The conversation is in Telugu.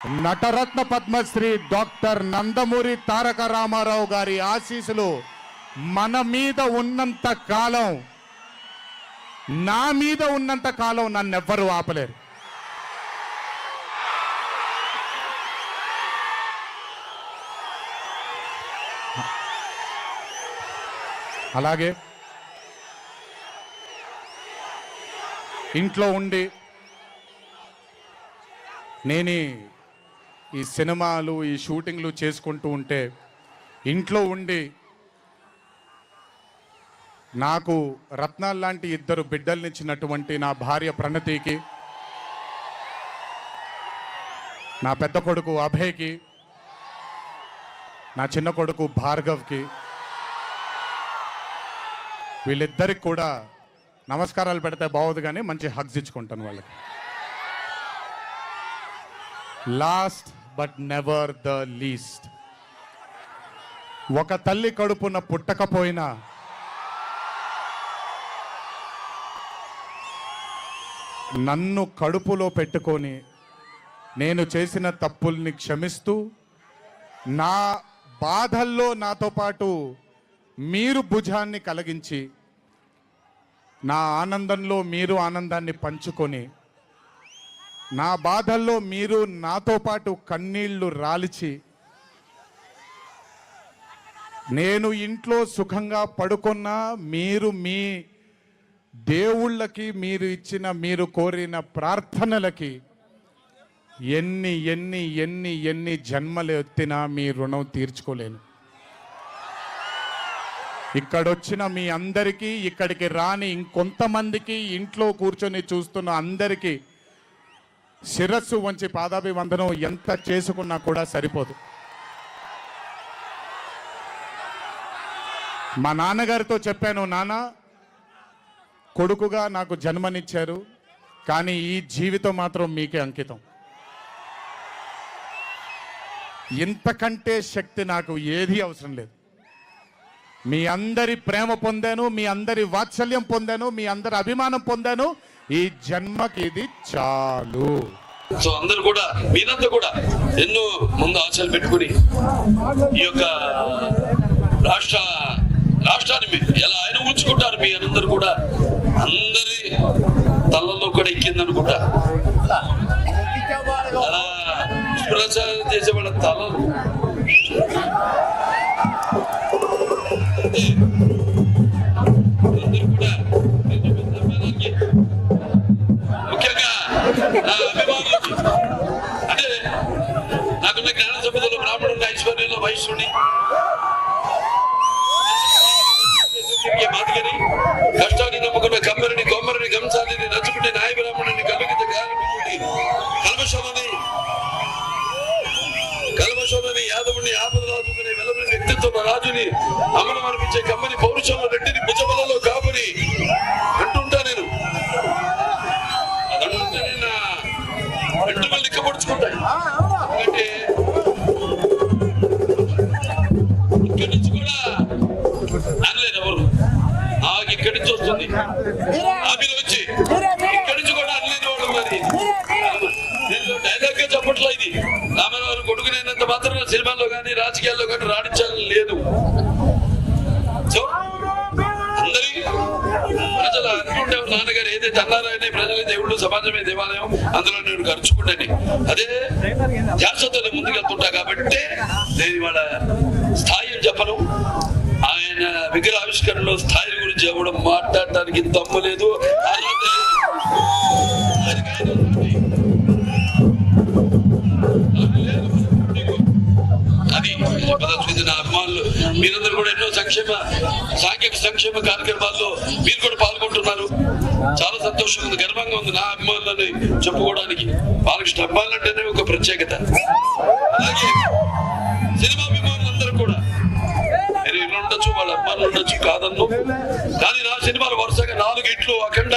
నటరత్న పద్మశ్రీ డాక్టర్ నందమూరి తారక రామారావు గారి ఆశీస్సులు మన మీద ఉన్నంత కాలం నా మీద ఉన్నంత కాలం నన్నెవ్వరూ ఆపలేరు. అలాగే ఇంట్లో ఉండి నేను ఈ- సినిమాలు ఈ షూటింగ్లు చేసుకుంటూ ఉంటే ఇంట్లో ఉండి నాకు రత్నాలు లాంటి ఇద్దరు బిడ్డల్నిచ్చినటువంటి నా భార్య ప్రణతికి నా పెద్ద కొడుకు అభయ్కి నా చిన్న కొడుకు భార్గవ్కి వీళ్ళిద్దరికి కూడా నమస్కారాలు పెడితే బాగోదు కానీ మంచి హగ్స్ ఇచ్చుకుంటాను వాళ్ళకి. Last but never the least ఒక తల్లి కడుపున పుట్టకపోయినా నన్ను కడుపులో పెట్టుకొని నేను చేసిన తప్పుల్ని క్షమిస్తూ నా బాధల్లో నాతో పాటు మీరు భుజాన్ని కలిగించి నా ఆనందంలో మీరు ఆనందాన్ని పంచుకొని నా బాధల్లో మీరు నాతో పాటు కన్నీళ్ళు రాలిచి నేను ఇంట్లో సుఖంగా పడుకున్నా మీరు మీ దేవుళ్ళకి మీరు ఇచ్చిన మీరు కోరిన ప్రార్థనలకి ఎన్ని ఎన్ని ఎన్ని ఎన్ని జన్మలు ఎత్తినా మీ రుణం తీర్చుకోలేను. ఇక్కడొచ్చిన మీ అందరికీ ఇక్కడికి రాని ఇంకొంతమందికి ఇంట్లో కూర్చొని చూస్తున్న అందరికీ శిరస్సు వంచి పాదాభివందనం ఎంత చేసుకున్నా కూడా సరిపోదు. మా నాన్నగారితో చెప్పాను నాన్న కొడుకుగా నాకు జన్మనిచ్చారు కానీ ఈ జీవితం మాత్రం మీకే అంకితం. ఇంతకంటే శక్తి నాకు ఏది అవసరం లేదు. మీ అందరి ప్రేమ పొందాను మీ అందరి వాత్సల్యం పొందాను మీ అందరి అభిమానం పొందాను. ఈ జన్మకి ఇది చాలు. సో అందరు కూడా మీరంతా కూడా ఎన్నో ముందు ఆశలు పెట్టుకుని ఈ యొక్క రాష్ట్ర రాష్ట్రాన్ని ఎలా ఆయన ఉంచుకుంటారు మీ అందరు కూడా? అందరి తలలో కూడా ఎక్కింది అనుకుంటా అలా ప్రచారం చేసే వాళ్ళ తలలు అంటే నాకున్న జ్ఞాన సంపదలో బ్రాహ్మణుని ఐశ్వర్యంలో వైశ్యుని. మాదిగని కష్టాన్ని నమ్ముకున్న కమ్మరిని కొమ్మరిని గంసాలిని నచ్చుకుంటే నాయ బ్రాహ్మణుని కలుగిత గాలిపుడి కల్మషమని కల్మషమని యాదవుని ఆపదలాదుకుని వెలమని వ్యక్తిత్వం రాజుని అమలు అనిపించే కమ్మని పౌరుషంలో రెడ్డి రాజకీయాల్లో కానీ రాణించాలని లేదు. అందరి ప్రజలు అనుకుంటే నాన్నగారు ఏదైతే అన్నారాయణ ప్రజలు దేవుడు సమాజమే దేవాలయం అందులో నేను ఖర్చుకుంటాను అదే ధ్యాసతో ముందుకెళ్తుంటా కాబట్టి నేను ఇవాళ స్థాయి చెప్పను. ఆయన విగ్రహ ఆవిష్కరణలో స్థాయి గురించి ఎవడం మాట్లాడటానికి తమ్ము లేదు. మీరందరూ కూడా ఎన్నో సంక్షేమ సాంఘిక సంక్షేమ కార్యక్రమాల్లో మీరు కూడా పాల్గొంటున్నారు. చాలా సంతోషంగా ఉంది గర్వంగా ఉంది నా అభిమానులని చెప్పుకోవడానికి. బాలకృష్ణ అభిమానులంటేనే ఒక ప్రత్యేకత. అలాగే సినిమా అభిమానులందరూ కూడా. నేను ఇల్లు ఉండొచ్చు వాళ్ళ అభిమానులు ఉండొచ్చు కాదన్ను. కానీ నా సినిమాలు వరుసగా నాలుగు ఇట్లు అఖండ